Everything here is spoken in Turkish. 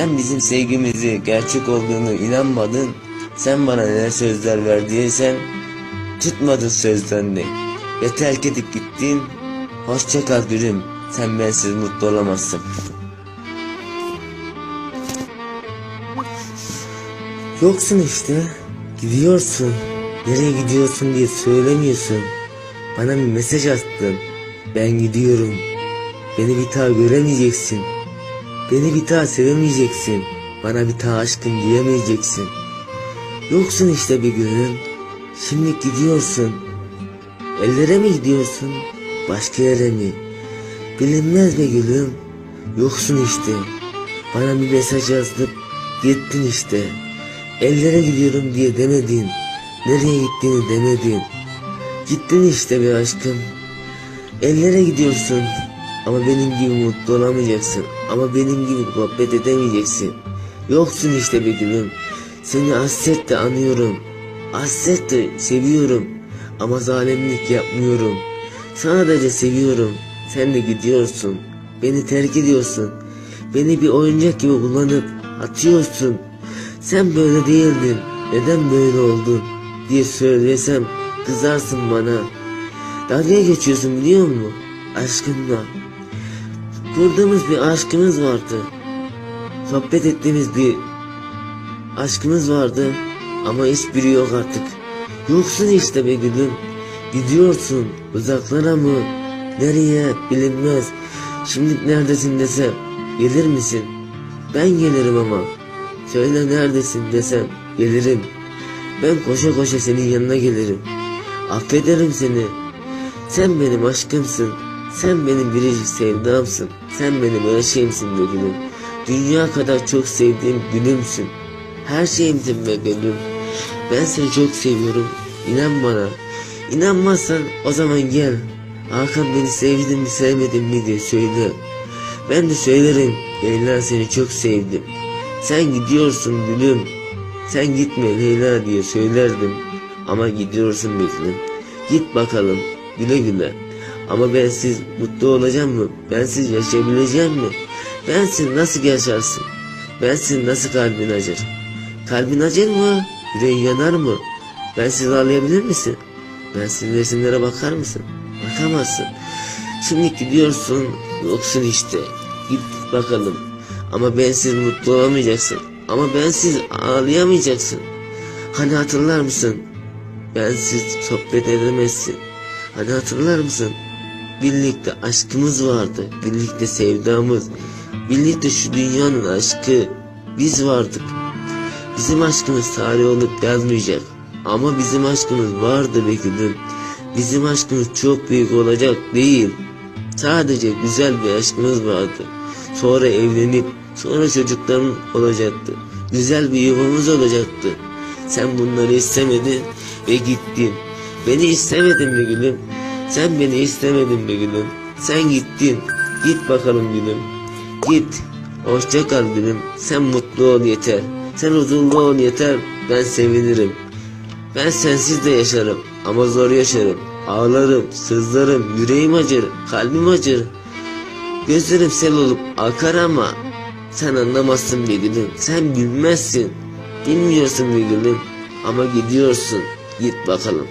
Sen bizim sevgimizi gerçek olduğunu inanmadın. Sen bana ne sözler verdiysen tutmadın sözlerini. Ve terk edip gittin. Hoşça kal gülüm. Sen bensiz mutlu olamazsın. Yoksun işte. Gidiyorsun. Nereye gidiyorsun diye söylemiyorsun. Bana bir mesaj attın. Ben gidiyorum. Beni bir daha göremeyeceksin. Beni bir daha sevemeyeceksin. Bana bir daha aşkım diyemeyeceksin. Yoksun işte bir günüm. Şimdi gidiyorsun. Ellere mi gidiyorsun? Başka yere mi? Bilinmez be gülüm. Yoksun işte. Bana bir mesaj yazdıp gittin işte. Ellere gidiyorum diye demedin. Nereye gittiğini demedin. Gittin işte be aşkım. Ellere gidiyorsun. Ama benim gibi mutlu olamayacaksın. Ama benim gibi muhabbet edemeyeceksin. Yoksun işte be gülüm. Seni hasretle anıyorum. Hasretle seviyorum. Ama zalimlik yapmıyorum. Sadece seviyorum. Sen de gidiyorsun. Beni terk ediyorsun. Beni bir oyuncak gibi kullanıp atıyorsun. Sen böyle değildin. Neden böyle oldun? diye söylesem kızarsın bana. Dalga geçiyorsun biliyor musun? Aşkınla. Kurduğumuz bir aşkımız vardı. Sohbet ettiğimiz bir aşkımız vardı. Ama hiçbiri yok artık. Yoksun işte be gülüm. Gidiyorsun uzaklara mı? Nereye bilinmez. Şimdi neredesin desem gelir misin? Ben gelirim ama. Söyle neredesin desem gelirim. Ben koşa koşa senin yanına gelirim. Affederim seni. Sen benim aşkımsın. Sen benim biricik sevdamsın. Sen benim her şeyimsin be gülüm. Dünya kadar çok sevdiğim gülümsün. Her şeyimsin be gülüm. Ben seni çok seviyorum. İnan bana. İnanmazsan o zaman gel. Hakan beni sevdin mi sevmedin mi diye söyle. Ben de söylerim. Leyla seni çok sevdim. Sen gidiyorsun gülüm. Sen gitme Leyla diye söylerdim. Ama gidiyorsun be. Git bakalım. Güle güle. Ama bensiz mutlu olacağım mı? Bensiz yaşayabileceğim mi? Bensiz nasıl yaşarsın? Bensiz nasıl kalbin acır? Kalbin acır mı? Yüreğin yanar mı? Bensiz ağlayabilir misin? Bensiz resimlere bakar mısın? Bakamazsın. Şimdi gidiyorsun yoksun işte. Git bakalım. Ama bensiz mutlu olamayacaksın. Ama bensiz ağlayamayacaksın. Hani hatırlar mısın? Bensiz sohbet edemezsin. Hani hatırlar mısın? Birlikte aşkımız vardı. Birlikte sevdamız. Birlikte şu dünyanın aşkı. Biz vardık. Bizim aşkımız tarih olup yazmayacak. Ama bizim aşkımız vardı be gülüm. Bizim aşkımız çok büyük olacak değil. Sadece güzel bir aşkımız vardı. Sonra evlenip sonra çocukların olacaktı. Güzel bir yuvamız olacaktı. Sen bunları istemedin ve gittin. Beni istemedin mi gülüm? Sen beni istemedin mi gülüm? Sen gittin. Git bakalım gülüm. Git. Hoşça kal gülüm. Sen mutlu ol yeter. Sen huzurlu ol yeter. Ben sevinirim. Ben sensiz de yaşarım ama zor yaşarım. Ağlarım, sızlarım, yüreğim acır, kalbim acır. Gözlerim sel olup akar ama sen anlamazsın bir gülüm. Sen bilmezsin. Bilmiyorsun bir gülüm. Ama gidiyorsun. Git bakalım.